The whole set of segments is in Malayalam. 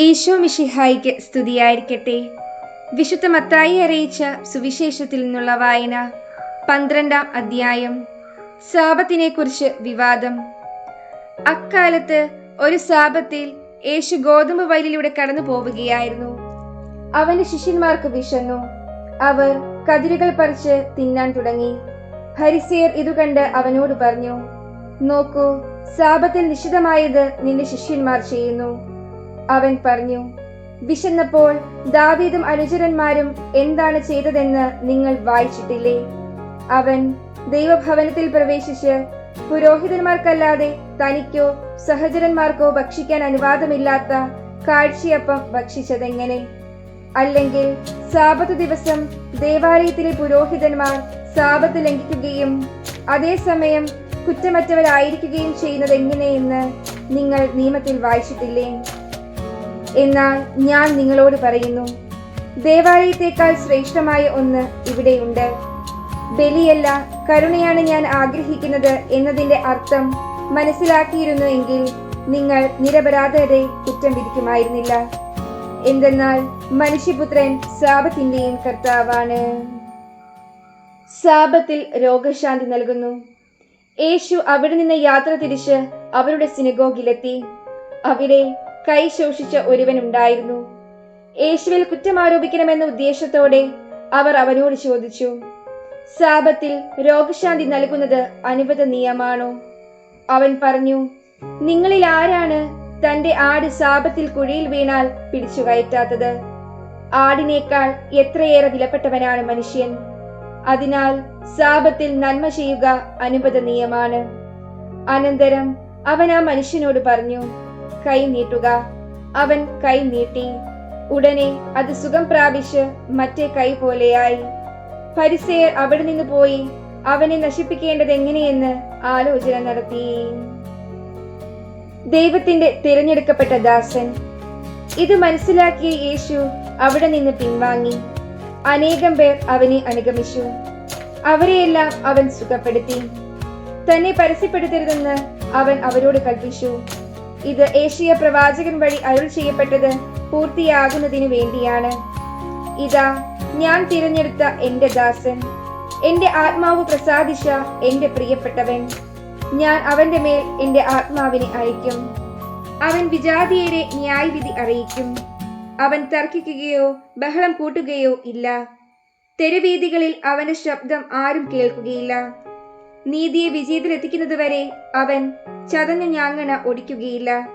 ഈശോ മിഷിഹായിക്ക് സ്തുതിയായിരിക്കട്ടെ. വിശുദ്ധ മത്തായി അറിയിച്ച സുവിശേഷത്തിൽ നിന്നുള്ള വായന പന്ത്രണ്ടാം അധ്യായം സാപത്തിനെക്കുറിച്ച് വിവാദം. അക്കാലത്ത് ഒരു സാപത്തിൽ യേശു ഗോതമ്പ് വയലിലൂടെ കടന്നു പോവുകയായിരുന്നു. അവന്റെ ശിഷ്യന്മാർക്ക് വിശന്നു. അവർ കതിരുകൾ പറിച്ച് തിന്നാൻ തുടങ്ങി. ഹരിസേർ ഇത് കണ്ട് അവനോട് പറഞ്ഞു നോക്കൂ സാപത്തിൽ നിശ്ചിതമായത് നിന്റെ ശിഷ്യന്മാർ ചെയ്യുന്നു. അവൻ പറഞ്ഞു വിശന്നപ്പോൾ ദാവീദും അനുചരന്മാരും എന്താണ് ചെയ്തതെന്ന് നിങ്ങൾ വായിച്ചിട്ടില്ലേ? അവൻ ദൈവഭവനത്തിൽ പ്രവേശിച്ച് പുരോഹിതന്മാർക്കല്ലാതെ തനിക്കോ സഹചരന്മാർക്കോ ഭക്ഷിക്കാൻ അനുവാദമില്ലാത്ത കാഴ്ചയപ്പം ഭക്ഷിച്ചതെങ്ങനെ? അല്ലെങ്കിൽ സാപത്ത് ദിവസം ദേവാലയത്തിലെ പുരോഹിതന്മാർ സാപത്ത് ലംഘിക്കുകയും അതേസമയം കുറ്റമറ്റവരായിരിക്കുകയും ചെയ്യുന്നത് എങ്ങനെയെന്ന് നിങ്ങൾ നിയമത്തിൽ വായിച്ചിട്ടില്ലേ? എന്നാൽ ഞാൻ നിങ്ങളോട് പറയുന്നു ദേവാലയത്തെക്കാൾ ശ്രേഷ്ഠമായ ഒന്ന് ഇവിടെയുണ്ട്. ബലിയല്ല കരുണയാണ് ഞാൻ ആഗ്രഹിക്കുന്നത് എന്നതിന്റെ അർത്ഥം മനസ്സിലാക്കിയിരുന്നു എങ്കിൽ നിങ്ങൾ നിരപരാധരെ കുറ്റം വിധിക്കുമായിരുന്നില്ല. എന്തെന്നാൽ മനുഷ്യപുത്രൻ സാപത്തിന്റെയും കർത്താവാണ്. സാപത്തിൽ രോഗശാന്തി നൽകുന്നു. യേശു അവിടെ നിന്ന് യാത്ര തിരിച്ച് അവരുടെ സിനഗോഗിലെത്തി. അവിടെ കൈ ശോഷിച്ച ഒരുവൻ ഉണ്ടായിരുന്നു യേശുവിൽ കുറ്റം ആരോപിക്കണമെന്ന ഉദ്ദേശത്തോടെ അവർ അവനോട് ചോദിച്ചു സാപത്തിൽ രോഗശാന്തി നൽകുന്നത് അനുവദ നിയമാണോ? അവൻ പറഞ്ഞു നിങ്ങളിൽ ആരാണ് തന്റെ ആട് സാപത്തിൽ കുഴിയിൽ വീണാൽ പിടിച്ചു കയറ്റാത്തത്? ആടിനേക്കാൾ എത്രയേറെ വിലപ്പെട്ടവനാണ് മനുഷ്യൻ? അതിനാൽ സാപത്തിൽ നന്മ ചെയ്യുക അനുവദനീയമാണ് അനന്തരം അവൻ ആ മനുഷ്യനോട് പറഞ്ഞു കൈ നീട്ടുക. അവൻ കൈ നീട്ടി. ഉടനെ അത് സുഖം പ്രാപിച്ച് മറ്റേ കൈ പോലെയായി. പരിസയർ അവിടെ നിന്ന് പോയി. അവനെ നശിപ്പിക്കേണ്ടത് എങ്ങനെയെന്ന് ആലോചന നടത്തി. ദൈവത്തിന്റെ തിരഞ്ഞെടുക്കപ്പെട്ട ദാസൻ. ഇത് മനസ്സിലാക്കിയ യേശു അവിടെ നിന്ന് പിൻവാങ്ങി. അനേകം പേർ അവനെ അനുഗമിച്ചു. അവരെയെല്ലാം അവൻ സുഖപ്പെടുത്തി. തന്നെ പരസ്യപ്പെടുത്തരുതെന്ന് അവൻ അവരോട് കൽപ്പിച്ചു. ഇത് ഏഷ്യ പ്രവാചകൻ വഴി അരുൾ ചെയ്യപ്പെട്ടത് പൂർത്തിയാകുന്നതിനു വേണ്ടിയാണ്. ഇതാ ഞാൻ തിരഞ്ഞെടുത്ത എന്റെ ദാസൻ. എന്റെ ആത്മാവ് പ്രസാദിച്ച എന്റെ പ്രിയപ്പെട്ടവൻ. ഞാൻ അവന്റെ മേൽ എന്റെ ആത്മാവിനെ അയക്കും അവൻ വിജാതിയരെ ന്യായവിധി അറിയിക്കും. അവൻ തർക്കിക്കുകയോ ബഹളം കൂട്ടുകയോ ഇല്ല. തെരുവീതികളിൽ അവന്റെ ശബ്ദം ആരും കേൾക്കുകയില്ല. നീതിയെ വിജയത്തിലെത്തിക്കുന്നതുവരെ അവൻ ചതഞ്ഞ ഞാങ്ങണ ഒടിക്കുകയില്ല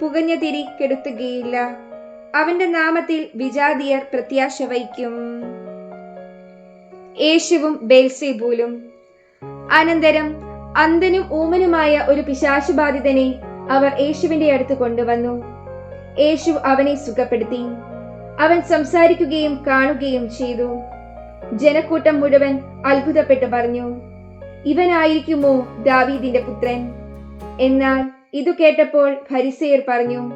പുകഞ്ഞ തിരി കെടുത്തുകയില്ല. അവന്റെ നാമത്തിൽ വിജാതിയർ പ്രത്യാശ വഹിക്കും. യേശുവും ബേൽസെബൂലും. അനന്തരം അന്ധനും ഊമനുമായ ഒരു പിശാശുബാധിതനെ അവർ യേശുവിന്റെ അടുത്ത് കൊണ്ടുവന്നു. യേശു അവനെ സുഖപ്പെടുത്തി. അവൻ സംസാരിക്കുകയും കാണുകയും ചെയ്തു. ജനക്കൂട്ടം മുഴുവൻ അത്ഭുതപ്പെട്ടു പറഞ്ഞു. ഇവനായിരിക്കുമോ ദാവീദിന്റെ പുത്രൻ? എന്നാൽ ഇതു കേട്ടപ്പോൾ ഫരിസേയർ പറഞ്ഞു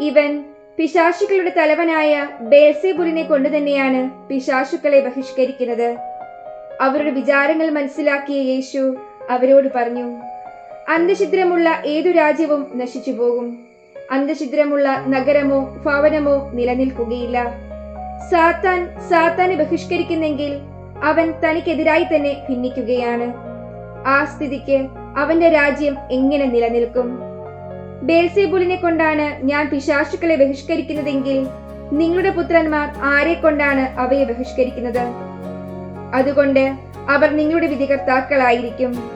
ഇവൻ പിശാശുക്കളുടെ തലവനായ ബേസേബുലിനെ കൊണ്ടു തന്നെയാണ് പിശാശുക്കളെ ബഹിഷ്കരിക്കുന്നത്. അവരുടെ വിചാരങ്ങൾ മനസ്സിലാക്കിയ യേശു അവരോട് പറഞ്ഞു അന്ധശിദ്രമുള്ള ഏതു രാജ്യവും നശിച്ചു പോകും അന്തഛിദ്രമുള്ള നഗരമോ ഭവനമോ നിലനിൽക്കുകയില്ല. സാത്താൻ സാത്താനെ ബഹിഷ്കരിക്കുന്നെങ്കിൽ അവൻ തനിക്കെതിരായി തന്നെ ഭിന്നിക്കുകയാണ്. ആ സ്ഥിതിക്ക് അവന്റെ രാജ്യം എങ്ങനെ നിലനിൽക്കും? ബേൽസെബുലിനെ കൊണ്ടാണ് ഞാൻ പിശാശുക്കളെ ബഹിഷ്കരിക്കുന്നതെങ്കിൽ നിങ്ങളുടെ പുത്രന്മാർ ആരെ കൊണ്ടാണ് അവയെ ബഹിഷ്കരിക്കുന്നത്? അതുകൊണ്ട് അവർ നിങ്ങളുടെ വിധികർത്താക്കളായിരിക്കും.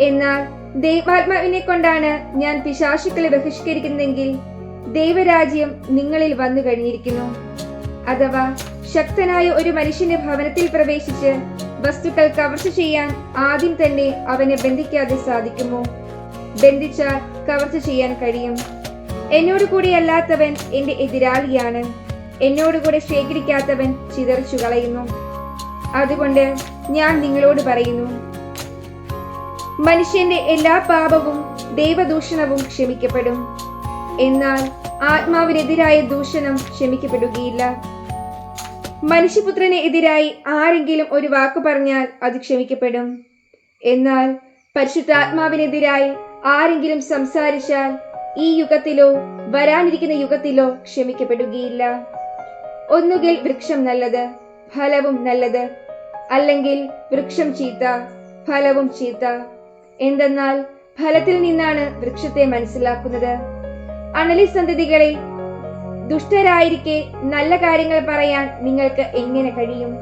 എന്നാൽ ദൈവാത്മാവിനെ കൊണ്ടാണ് ഞാൻ പിശാശുക്കളെ ബഹിഷ്കരിക്കുന്നതെങ്കിൽ ദൈവരാജ്യം നിങ്ങളിൽ വന്നു കഴിഞ്ഞിരിക്കുന്നു അഥവാ ശക്തനായ ഒരു മനുഷ്യന്റെ ഭവനത്തിൽ പ്രവേശിച്ച് വസ്തുക്കൾ കവർച്ച ചെയ്യാൻ ആദ്യം തന്നെ അവനെ ബന്ധിക്കാതെ സാധിക്കുമോ? ബന്ധിച്ചാൽ കവർച്ച ചെയ്യാൻ കഴിയും. എന്നോട് കൂടി അല്ലാത്തവൻ എന്റെ എതിരാളിയാണ്. എന്നോട് കൂടെ ശേഖരിക്കാത്തവൻ ചിതറിച്ചു കളയുന്നു അതുകൊണ്ട് ഞാൻ നിങ്ങളോട് പറയുന്നു മനുഷ്യന്റെ എല്ലാ പാപവും ദൈവദൂഷണവും ക്ഷമിക്കപ്പെടും. എന്നാൽ ആത്മാവിനെതിരായ ദൂഷണം ക്ഷമിക്കപ്പെടുകയില്ല. മനുഷ്യപുത്രന് എതിരായി ആരെങ്കിലും ഒരു വാക്ക് പറഞ്ഞാൽ അത് ക്ഷമിക്കപ്പെടും. എന്നാൽ പരിശുദ്ധാത്മാവിനെതിരായി ആരെങ്കിലും സംസാരിച്ചാൽ ഈ യുഗത്തിലോ വരാനിരിക്കുന്ന യുഗത്തിലോ ക്ഷമിക്കപ്പെടുകയില്ല. ഒന്നുകിൽ വൃക്ഷം നല്ലത് ഫലവും നല്ലത് അല്ലെങ്കിൽ വൃക്ഷം ചീത്ത ഫലവും ചീത്ത. എന്തെന്നാൽ ഫലത്തിൽ നിന്നാണ് വൃക്ഷത്തെ മനസ്സിലാക്കുന്നത്. അണലി സന്തതികളെ ദുഷ്ടരായിരിക്കെ നല്ല കാര്യങ്ങൾ പറയാൻ നിങ്ങൾക്ക് എങ്ങനെ കഴിയും?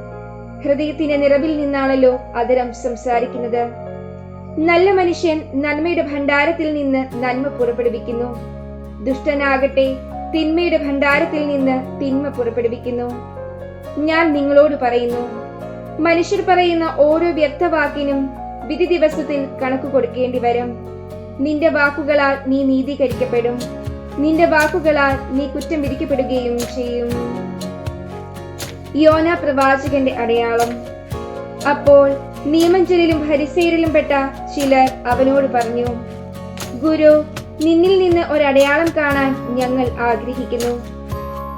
ഹൃദയത്തിന്റെ നിറവിൽ നിന്നാണല്ലോ അതരം സംസാരിക്കുന്നത്. നല്ല മനുഷ്യൻ നന്മയുടെ ഭണ്ഡാരത്തിൽ നിന്ന് നന്മ പുറപ്പെടുവിക്കുന്നു. ദുഷ്ടനാകട്ടെ തിന്മയുടെ ഭണ്ഡാരത്തിൽ നിന്ന് തിന്മ പുറപ്പെടുവിക്കുന്നു. ഞാൻ നിങ്ങളോട് പറയുന്നു മനുഷ്യർ പറയുന്ന ഓരോ വ്യക്തവാക്കിനും വിധി ദിവസത്തിൽ കണക്ക് കൊടുക്കേണ്ടി വരും. നിന്റെ വാക്കുകളാൽ നീ നീതീകരിക്കപ്പെടും. നിന്റെ വാക്കുകളാൽ നീ കുറ്റം വിധിക്കപ്പെടുകയും ചെയ്യും. യോന പ്രവാചകന്റെ അടയാളം. അപ്പോൾ നിയമഞ്ചലിലും ഹരിസേരിലും പെട്ട ചിലർ അവനോട് പറഞ്ഞു ഗുരു നിന്നിൽ നിന്ന് ഒരടയാളം കാണാൻ ഞങ്ങൾ ആഗ്രഹിക്കുന്നു.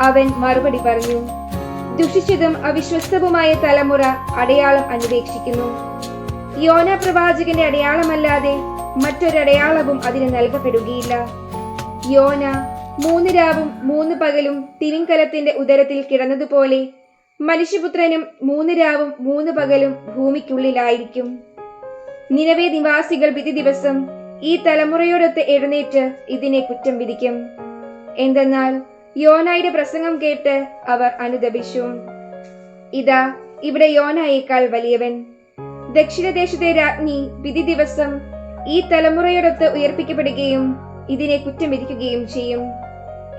അവൻ മറുപടി പറഞ്ഞു ദുഷിച്ചതും അവിശ്വസ്തവുമായ തലമുറ അടയാളം അന്വേഷിക്കുന്നു. യോന പ്രവാചകന്റെ അടയാളമല്ലാതെ മറ്റൊരടയാളവും അതിന് നൽകപ്പെടുകയില്ല. യോന മൂന്ന് രാവും മൂന്ന് പകലും തിമിങ്കലത്തിന്റെ ഉദരത്തിൽ കിടന്നതുപോലെ മനുഷ്യപുത്രനും മൂന്ന് രാവും മൂന്ന് പകലും ഭൂമിക്കുള്ളിലായിരിക്കും. നിലവേ നിവാസികൾ വിധി ദിവസം ഈ തലമുറയോടൊത്ത് എഴുന്നേറ്റ് ഇതിനെ കുറ്റം വിധിക്കും. എന്തെന്നാൽ യോനായുടെ പ്രസംഗം കേട്ട് അവർ അനുദപിച്ചു. ഇതാ ഇവിടെ യോനായേക്കാൾ വലിയവൻ. ദക്ഷിണദേശത്തെ രാജ്ഞി വിധി ദിവസം ഈ തലമുറയോടൊത്ത് ഉയർപ്പിക്കപ്പെടുകയും ഇതിനെ കുറ്റം വിധിക്കുകയും ചെയ്യും.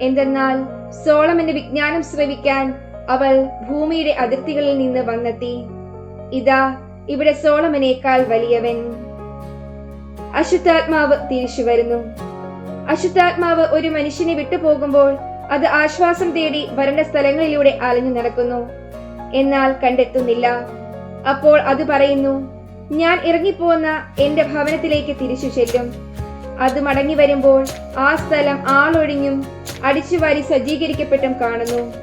എന്തെന്നാൽ സോളമന്റെ വിജ്ഞാനം ശ്രവിക്കാൻ അവൾ ഭൂമിയുടെ അതിർത്തികളിൽ നിന്ന് വന്നെത്തി. ഇതാ ഇവിടെ സോളമനേക്കാൾ വലിയവൻ. അശുദ്ധാത്മാവ് തിരിച്ചു വരുന്നു. അശുദ്ധാത്മാവ് ഒരു മനുഷ്യനെ വിട്ടുപോകുമ്പോൾ അത് ആശ്വാസം തേടി വരണ്ട സ്ഥലങ്ങളിലൂടെ അലഞ്ഞു നടക്കുന്നു. എന്നാൽ കണ്ടെത്തുന്നില്ല. അപ്പോൾ അത് പറയുന്നു ഞാൻ ഇറങ്ങിപ്പോന്ന എന്റെ ഭവനത്തിലേക്ക് തിരിച്ചു ചെല്ലും. അത് മടങ്ങി വരുമ്പോൾ ആ സ്ഥലം ആളൊഴിഞ്ഞും അടിച്ചുവാരി സജ്ജീകരിക്കപ്പെട്ടും കാണുന്നു.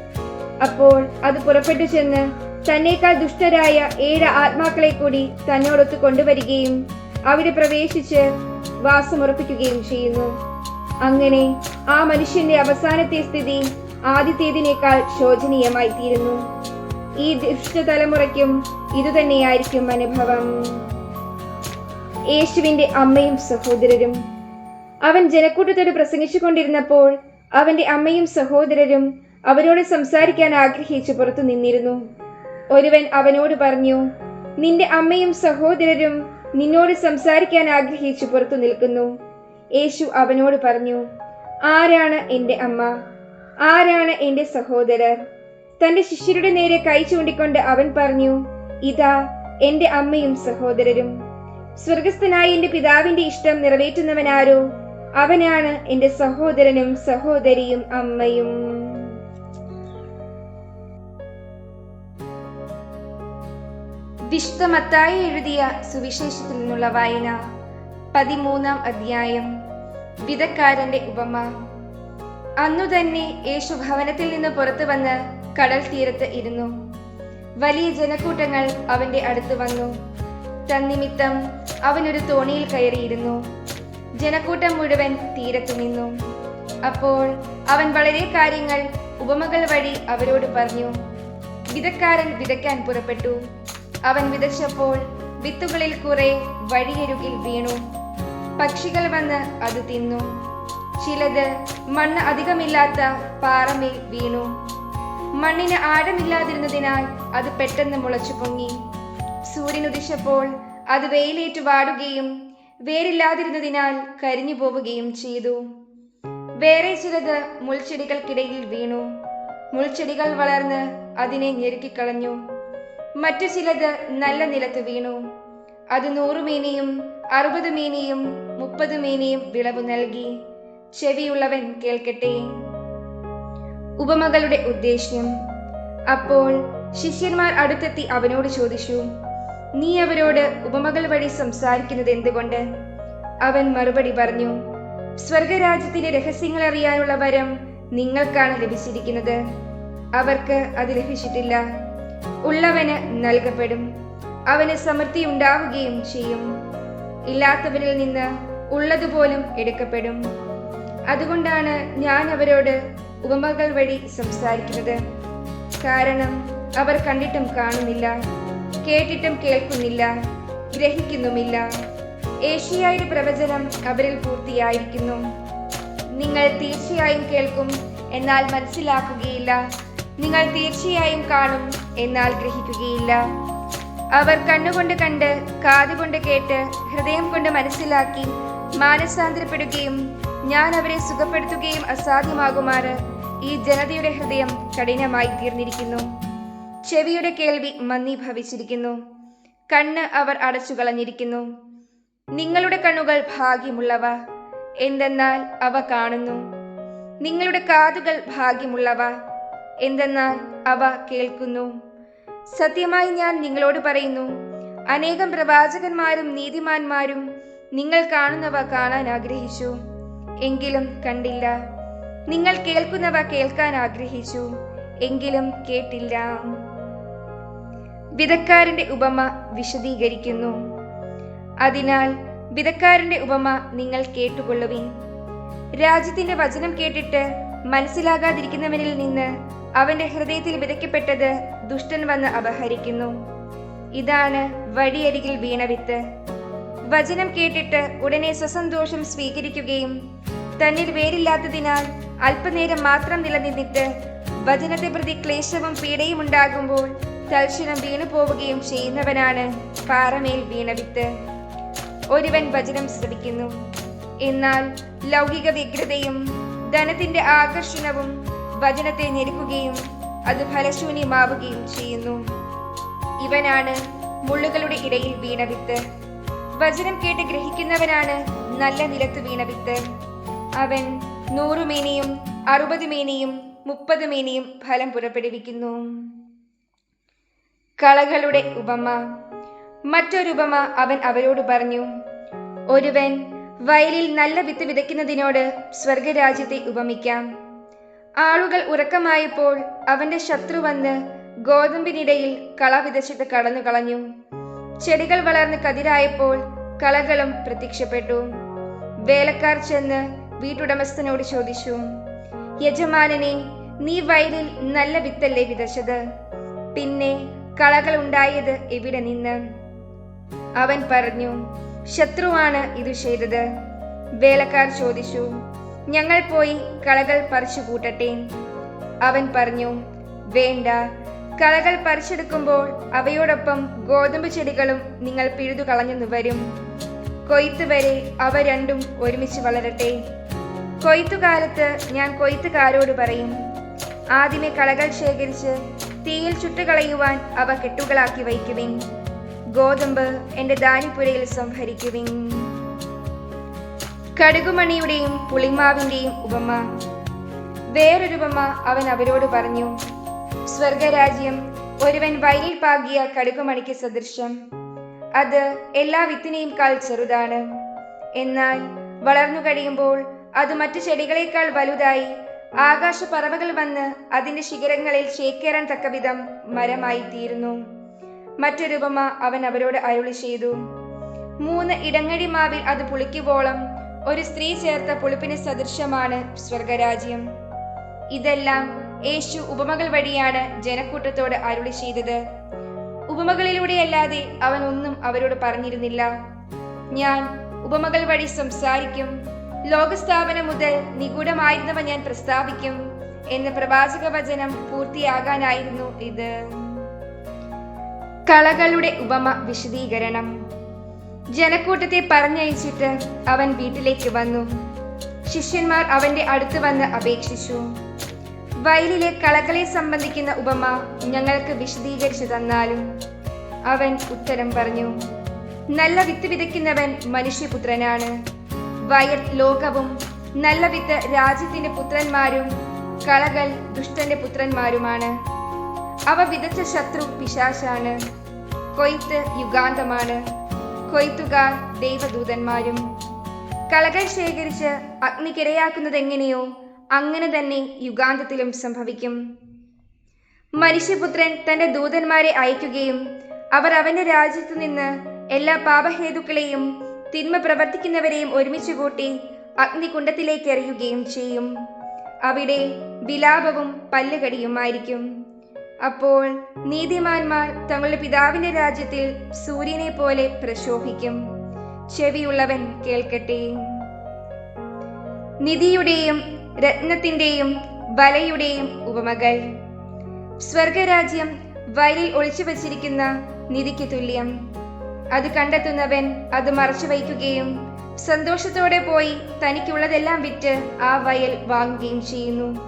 അപ്പോൾ അത് പുറപ്പെട്ടു ചെന്ന് തന്നേക്കാൾ ദുഷ്ടരായ ഏഴ് ആത്മാക്കളെ കൂടി തന്നോടൊത്ത് കൊണ്ടുവരികയും അവിടെ പ്രവേശിച്ച് വാസമുറപ്പിക്കുകയും ചെയ്യുന്നു. അങ്ങനെ ആ മനുഷ്യന്റെ അവസാനത്തെ സ്ഥിതി ആദ്യത്തേതിനേക്കാൾ ശോചനീയമായി തീരുന്നു. ഈ ദുഷ്ടതലമുറയ്ക്കും ഇതുതന്നെയായിരിക്കും അനുഭവം. യേശുവിന്റെ അമ്മയും സഹോദരരും അവൻ ജനക്കൂട്ടത്തോട് പ്രസംഗിച്ചുകൊണ്ടിരുന്നപ്പോൾ അവന്റെ അമ്മയും സഹോദരരും അവരോട് സംസാരിക്കാൻ ആഗ്രഹിച്ചു പുറത്തു നിന്നിരുന്നു. ഒരുവൻ അവനോട് പറഞ്ഞു നിന്റെ അമ്മയും സഹോദരരും നിന്നോട് സംസാരിക്കാൻ ആഗ്രഹിച്ചു പുറത്തു നിൽക്കുന്നു. യേശു അവനോട് പറഞ്ഞു ആരാണ് എന്റെ അമ്മ? ആരാണ് എന്റെ സഹോദരർ? തന്റെ ശിഷ്യരുടെ നേരെ കൈ ചൂണ്ടിക്കൊണ്ട് അവൻ പറഞ്ഞു ഇതാ എന്റെ അമ്മയും സഹോദരരും. സ്വർഗസ്ഥനായ എന്റെ പിതാവിന്റെ ഇഷ്ടം നിറവേറ്റുന്നവനാരോ? അവനാണ് എന്റെ സഹോദരനും സഹോദരിയും അമ്മയും. വിശുദ്ധ എഴുതിയ സുവിശേഷത്തിൽ നിന്നുള്ള വായന പതിമൂന്നാം അധ്യായം വിധക്കാരന്റെ ഉപമ. അന്നു തന്നെ യേശു ഭവനത്തിൽ നിന്ന് പുറത്തു വന്ന് കടൽ തീരത്ത് ഇരുന്നു. വലിയ ജനക്കൂട്ടങ്ങൾ അവന്റെ അടുത്ത് വന്നു. തന്നിമിത്തം അവനൊരു തോണിയിൽ കയറിയിരുന്നു. ജനക്കൂട്ടം മുഴുവൻ തീരത്തു നിന്നു. അപ്പോൾ അവൻ വളരെ കാര്യങ്ങൾ ഉപമകൾ വഴി അവരോട് പറഞ്ഞു. വിതക്കാരൻ വിതയ്ക്കാൻ പുറപ്പെട്ടു. അവൻ വിതച്ചപ്പോൾ വിത്തുകളിൽ കുറെ വഴിയരുകിൽ വീണു. പക്ഷികൾ വന്ന് അത് തിന്നു. ചിലത് മണ്ണ് അധികമില്ലാത്ത പാറമേൽ വീണു. മണ്ണിന് ആഴമില്ലാതിരുന്നതിനാൽ അത് പെട്ടെന്ന് മുളച്ചു പൊങ്ങി. സൂര്യനുദിച്ചപ്പോൾ അത് വെയിലേറ്റു വാടുകയും വേരില്ലാതിരുന്നതിനാൽ കരിഞ്ഞു പോവുകയും ചെയ്തു. വേറെ ചിലത് മുൾച്ചെടികൾക്കിടയിൽ വീണു. മുൾച്ചെടികൾ വളർന്ന് അതിനെ ഞെരുക്കിക്കളഞ്ഞു. മറ്റു ചിലത് നല്ല നിലത്ത് വീണു. അത് നൂറു മീനിയും അറുപത് മീനിയും മുപ്പത് മീനിയും വിളവ് നൽകി. ചെവിയുള്ളവൻ കേൾക്കട്ടെ. ഉപമകളുടെ ഉദ്ദേശ്യം. അപ്പോൾ ശിഷ്യന്മാർ അടുത്തെത്തി അവനോട് ചോദിച്ചു നീ അവരോട് ഉപമകൾ വഴി സംസാരിക്കുന്നത് എന്തുകൊണ്ട്? അവൻ മറുപടി പറഞ്ഞു സ്വർഗരാജ്യത്തിന്റെ രഹസ്യങ്ങൾ അറിയാനുള്ള വരം നിങ്ങൾക്കാണ് ലഭിച്ചിരിക്കുന്നത്. അവർക്ക് അത് ലഭിച്ചിട്ടില്ല. ഉള്ളവന് നൽകപ്പെടും. അവന് സമൃദ്ധി ഉണ്ടാവുകയും ചെയ്യും. ഇല്ലാത്തവരിൽ നിന്ന് ഉള്ളതുപോലും എടുക്കപ്പെടും. അതുകൊണ്ടാണ് ഞാൻ അവരോട് ഉപമകൾ വഴി സംസാരിക്കുന്നത്. കാരണം അവർ കണ്ടിട്ടും കാണുന്നില്ല. കേട്ടിട്ടും കേൾക്കുന്നില്ല ഗ്രഹിക്കുന്നുമില്ല. ഏഷ്യയുടെ പ്രവചനം അവരിൽ പൂർത്തിയായിരിക്കുന്നു. നിങ്ങൾ തീർച്ചയായും കേൾക്കും എന്നാൽ മനസ്സിലാക്കുകയില്ല. നിങ്ങൾ തീർച്ചയായും കാണും എന്നാൽ ഗ്രഹിക്കുകയില്ല. അവർ കണ്ണുകൊണ്ട് കണ്ട് കാതുകൊണ്ട് കേട്ട് ഹൃദയം കൊണ്ട് മനസ്സിലാക്കി മാനസാന്തരപ്പെടുകയും ഞാൻ അവരെ സുഖപ്പെടുത്തുകയും അസാധ്യമാകുമാറ് ഈ ജനതയുടെ ഹൃദയം കഠിനമായി തീർന്നിരിക്കുന്നു. ചെവിയുടെ കേൾവി മന്ദീഭവിച്ചിരിക്കുന്നു. കണ്ണ് അവർ അടച്ചു കളഞ്ഞിരിക്കുന്നു നിങ്ങളുടെ കണ്ണുകൾ ഭാഗ്യമുള്ളവ എന്തെന്നാൽ അവ കാണുന്നു. നിങ്ങളുടെ കാതുകൾ ഭാഗ്യമുള്ളവ എന്തെന്നാൽ അവ കേൾക്കുന്നു. സത്യമായി ഞാൻ നിങ്ങളോട് പറയുന്നു അനേകം പ്രവാചകന്മാരും നീതിമാന്മാരും നിങ്ങൾ കാണുന്നവ കാണാൻ ആഗ്രഹിച്ചു എങ്കിലും കണ്ടില്ല. നിങ്ങൾ കേൾക്കുന്നവ കേൾക്കാൻ ആഗ്രഹിച്ചു എങ്കിലും കേട്ടില്ല. വിധക്കാരന്റെ ഉപമ വിശദീകരിക്കുന്നു. അതിനാൽ വിധക്കാരന്റെ ഉപമ നിങ്ങൾ കേട്ടുകൊള്ളുവിൻ. രാജ്യത്തിന്റെ വചനം കേട്ടിട്ട് മനസ്സിലാകാതിരിക്കുന്നവനിൽ നിന്ന് അവന്റെ ഹൃദയത്തിൽ വിതയ്ക്കപ്പെട്ടത് ദുഷ്ടൻ വന്ന് അപഹരിക്കുന്നു. ഇതാണ് വഴിയരികിൽ വീണ വിത്ത്. വചനം കേട്ടിട്ട് ഉടനെ സ്വസന്തോഷം സ്വീകരിക്കുകയും തന്നിൽ വേരില്ലാത്തതിനാൽ അല്പനേരം മാത്രം നിലനിന്നിട്ട് വചനത്തെ പ്രതി ക്ലേശവും പീഡയും ഉണ്ടാകുമ്പോൾ തൽക്ഷണം വീണു പോവുകയും ചെയ്യുന്നവനാണ് പാറമേൽ വീണ വിത്ത്. ഒരുവൻ വചനം ശ്രവിക്കുന്നു. എന്നാൽ ലൗകിക വ്യഗ്രതയും ധനത്തിന്റെ ആകർഷണവും വചനത്തെ ഞെരുക്കുകയും അത് ഫലശൂന്യമാവുകയും ചെയ്യുന്നു. ഇവനാണ് മുള്ളുകളുടെ ഇടയിൽ വീണ വിത്ത്. വചനം കേട്ട് ഗ്രഹിക്കുന്നവനാണ് നല്ല നിലത്ത് വീണ വിത്ത്. അവൻ നൂറു മേനിയും അറുപത് മേനിയും മുപ്പത് മേനിയും ഫലം പുറപ്പെടുവിക്കുന്നു. കളകളുടെ ഉപമ. മറ്റൊരുപമ അവൻ അവരോട് പറഞ്ഞു ഒരുവൻ വയലിൽ നല്ല വിത്ത് വിതയ്ക്കുന്നതിനോട് സ്വർഗരാജ്യത്തെ ഉപമിക്കാം. ആളുകൾ ഉറക്കമായപ്പോൾ അവന്റെ ശത്രു വന്ന് ഗോതമ്പിനിടയിൽ കള വിതച്ചിട്ട് കടന്നു കളഞ്ഞു ചെടികൾ വളർന്ന് കതിരായപ്പോൾ കളകളും പ്രത്യക്ഷപ്പെട്ടു. വേലക്കാർ ചെന്ന് വീട്ടുടമസ്ഥനോട് ചോദിച്ചു യജമാനനെ നീ വയലിൽ നല്ല വിത്തല്ലേ വിതച്ചത്? പിന്നെ കളകൾ ഉണ്ടായത് എവിടെ നിന്ന്? അവൻ പറഞ്ഞു ശത്രുവാണ് ഇത് ചെയ്തത്. വേലക്കാർ ചോദിച്ചു ഞങ്ങൾ പോയി കളകൾ പറിച്ചു കൂട്ടട്ടെ? അവൻ പറഞ്ഞു വേണ്ട. കളകൾ പറിച്ചെടുക്കുമ്പോൾ അവയോടൊപ്പം ഗോതമ്പ് ചെടികളും നിങ്ങൾ പിഴുതു കളഞ്ഞെന്ന് വരും. കൊയ്ത്ത് വരെ അവ രണ്ടും ഒരുമിച്ച് വളരട്ടെ. കൊയ്ത്തുകാലത്ത് ഞാൻ കൊയ്ത്തുകാരോട് പറയും ആദ്യമേ കളകൾ ശേഖരിച്ച് തീയിൽ ചുട്ടുകളയുവാൻ അവ കെട്ടുകളാക്കി വയ്ക്കുവിൻ. ഗോതമ്പ് എന്റെ ദാനിപ്പുരയിൽ സംഹരിക്കുവിൻ. കടുകുമണിയുടെയും പുളിമാവിന്റെയും ഉപമ. വേറൊരുപമ അവൻ അവരോട് പറഞ്ഞു സ്വർഗരാജ്യം ഒരുവൻ വയലിൽ പാകിയ കടുകുമണിക്ക് സദൃശം അത് എല്ലാ വിത്തിനെയും കാൾ ചെറുതാണ്. എന്നാൽ വളർന്നു കഴിയുമ്പോൾ അത് മറ്റു ചെടികളെക്കാൾ വലുതായി ആകാശ പറവകൾ വന്ന് അതിന്റെ ശിഖരങ്ങളിൽ ചേക്കേറാൻ തക്കവിധം മരമായി തീരുന്നു മറ്റൊരു ഉപമ അവൻ അവരോട് അരുളി ചെയ്തു. മൂന്ന് ഇടങ്ങഴി മാവിൽ അത് പുളിക്കുവോളം ഒരു സ്ത്രീ ചേർത്ത പുളിപ്പിന് സദൃശമാണ് സ്വർഗരാജ്യം. ഇതെല്ലാം യേശു ഉപമകൾ വഴിയാണ് ജനക്കൂട്ടത്തോട് അരുളി ചെയ്തത്. ഉപമകളിലൂടെയല്ലാതെ അവൻ ഒന്നും അവരോട് പറഞ്ഞിരുന്നില്ല. ഞാൻ ഉപമകൾ വഴി സംസാരിക്കും ലോകസ്ഥാപനം മുതൽ നിഗൂഢമായിരുന്നവ ഞാൻ പ്രസ്താവിക്കും എന്ന പ്രവാചക വചനം പൂർത്തിയാകാനായിരുന്നു ഇത്. കളകളുടെ ഉപമ വിശദീകരണം. ജനക്കൂട്ടത്തെ പറഞ്ഞയച്ചിട്ട് അവൻ വീട്ടിലേക്ക് വന്നു. ശിഷ്യന്മാർ അവന്റെ അടുത്ത് വന്ന് അപേക്ഷിച്ചു. വയലിലെ കളകളെ സംബന്ധിക്കുന്ന ഉപമ ഞങ്ങൾക്ക് വിശദീകരിച്ചു തന്നാലും അവൻ ഉത്തരം പറഞ്ഞു നല്ല വിത്ത് വിതയ്ക്കുന്നവൻ മനുഷ്യപുത്രനാണ്. വയൽ ലോകവും നല്ല വിത്ത് രാജ്യത്തിന്റെ പുത്രന്മാരും കളകൾ ദുഷ്ടന്റെ പുത്രന്മാരുമാണ്. അവ വിതച്ച ശത്രു പിശാശാണ്. കൊയ്ത്ത് യുഗാന്തമാണ്. കൊയ്ത്തുകാർ ദൈവദൂതന്മാരും. കളകൾ ശേഖരിച്ച് അഗ്നിക്കിരയാക്കുന്നത് എങ്ങനെയോ അങ്ങനെ തന്നെ യുഗാന്തത്തിലും സംഭവിക്കും. മനുഷ്യപുത്രൻ തന്റെ ദൂതന്മാരെ അയക്കുകയും അവർ അവന്റെ രാജ്യത്തു നിന്ന് എല്ലാ പാപഹേതുക്കളെയും തിന്മ പ്രവർത്തിക്കുന്നവരെയും ഒരുമിച്ച് കൂട്ടി അഗ്നികുണ്ഡത്തിലേക്ക് എറിയുകയും ചെയ്യും. അവിടെ വിലാപവും പല്ലുകടിയുമായിരിക്കും. അപ്പോൾ നീതിമാന്മാർ തങ്ങളുടെ പിതാവിന്റെ രാജ്യത്തിൽ സൂര്യനെ പോലെ പ്രശോഭിക്കും. ചെവിയുള്ളവൻ കേൾക്കട്ടെ. നിധിയുടെയും രത്നത്തിന്റെയും വലയുടെയും ഉപമകൾ. സ്വർഗരാജ്യം വയലിൽ ഒളിച്ചു വച്ചിരിക്കുന്ന നിധിക്ക് തുല്യം. അത് കണ്ടെത്തുന്നവൻ അത് മറച്ചു വയ്ക്കുകയും സന്തോഷത്തോടെ പോയി തനിക്കുള്ളതെല്ലാം വിറ്റ് ആ വയൽ വാങ്ങുകയും ചെയ്യുന്നു.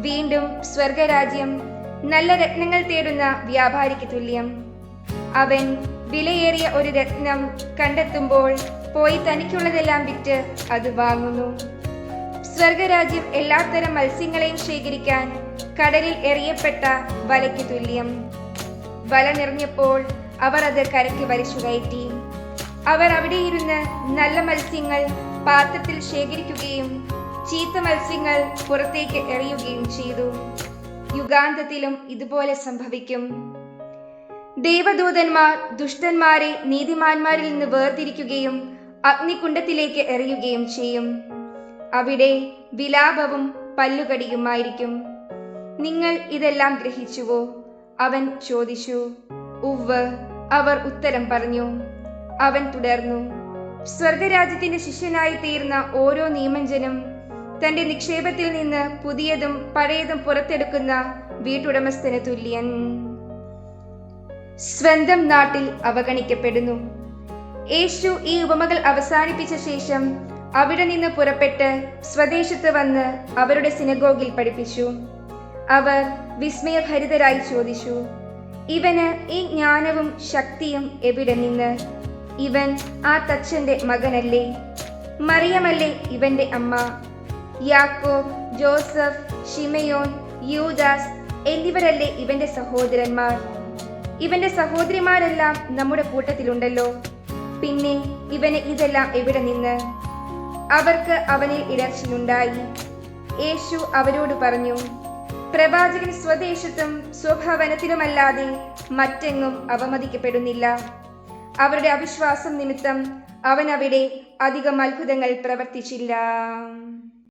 വീണ്ടും സ്വർഗരാജ്യം നല്ല രത്നങ്ങൾ തേടുന്ന വ്യാപാരിക്ക് തുല്യം. അവൻ വിലയേറിയ ഒരു രത്നം കണ്ടെത്തുമ്പോൾ പോയി തനിക്കുള്ളതെല്ലാം വിറ്റ് അത് വാങ്ങുന്നു. സ്വർഗരാജ്യം എല്ലാത്തരം മത്സ്യങ്ങളെയും ശേഖരിക്കാൻ കടലിൽ എറിയപ്പെട്ട വലയ്ക്ക് തുല്യം. വല നിറഞ്ഞപ്പോൾ അവർ അത് കരയ്ക്ക് വലിച്ചു കയറ്റി. അവർ അവിടെ ഇരുന്ന് നല്ല മത്സ്യങ്ങൾ പാത്രത്തിൽ ശേഖരിക്കുകയും ചീത്ത മത്സ്യങ്ങൾ പുറത്തേക്ക് എറിയുകയും ചെയ്തു. യുഗാന്തത്തിലും ഇതുപോലെ സംഭവിക്കും. ദേവദൂതന്മാർ ദുഷ്ടന്മാരെ നീതിമാന്മാരിൽ നിന്ന് വേർതിരിക്കുകയും അഗ്നികുണ്ഡത്തിലേക്ക് എറിയുകയും ചെയ്യും. അവിടെ വിലാപവും പല്ലുകടിയുമായിരിക്കും. നിങ്ങൾ ഇതെല്ലാം ഗ്രഹിച്ചുവോ? അവൻ ചോദിച്ചു. ഉവ്വ്. അവർ ഉത്തരം പറഞ്ഞു. അവൻ തുടർന്നു. സ്വർഗരാജ്യത്തിന്റെ ശിഷ്യനായി തീർന്ന ഓരോ നിയമഞ്ജനും തന്റെ നിക്ഷേപത്തിൽ നിന്ന് പുതിയതും പഴയതും പുറത്തെടുക്കുന്ന വീട്ടുടമസ്ഥന് തുല്യൻ. സ്വന്തം നാട്ടിൽ അവഗണിക്കപ്പെടുന്നു. യേശു ഈ ഉപമകൾ അവസാനിപ്പിച്ച ശേഷം അവിടെ നിന്ന് പുറപ്പെട്ട് സ്വദേശത്ത് വന്ന് അവരുടെ സിനഗോഗിൽ പഠിപ്പിച്ചു. അവർ വിസ്മയഭരിതരായി ചോദിച്ചു ഇവന് ഈ ജ്ഞാനവും ശക്തിയും എവിടെ നിന്ന്? ഇവൻ ആ തച്ചന്റെ മകനല്ലേ? മറിയമല്ലേ ഇവന്റെ അമ്മ? യാക്കോബ് ജോസഫ് ഷിമയോൻ യൂദാസ് എന്നിവരല്ലേ ഇവന്റെ സഹോദരന്മാർ? ഇവന്റെ സഹോദരിമാരെല്ലാം നമ്മുടെ കൂട്ടത്തിലുണ്ടല്ലോ. പിന്നെ ഇവന് ഇതെല്ലാം എവിടെ നിന്ന്? അവർക്ക് അവനിൽ ഇടർച്ചയുണ്ടായി യേശു അവരോട് പറഞ്ഞു പ്രവാചകൻ സ്വദേശത്തും സ്വഭവനത്തിലുമല്ലാതെ മറ്റെങ്ങും അവമതിക്കപ്പെടുന്നില്ല. അവരുടെ അവിശ്വാസം നിമിത്തം അവൻ അവിടെ അധികം അത്ഭുതങ്ങൾ പ്രവർത്തിച്ചില്ല.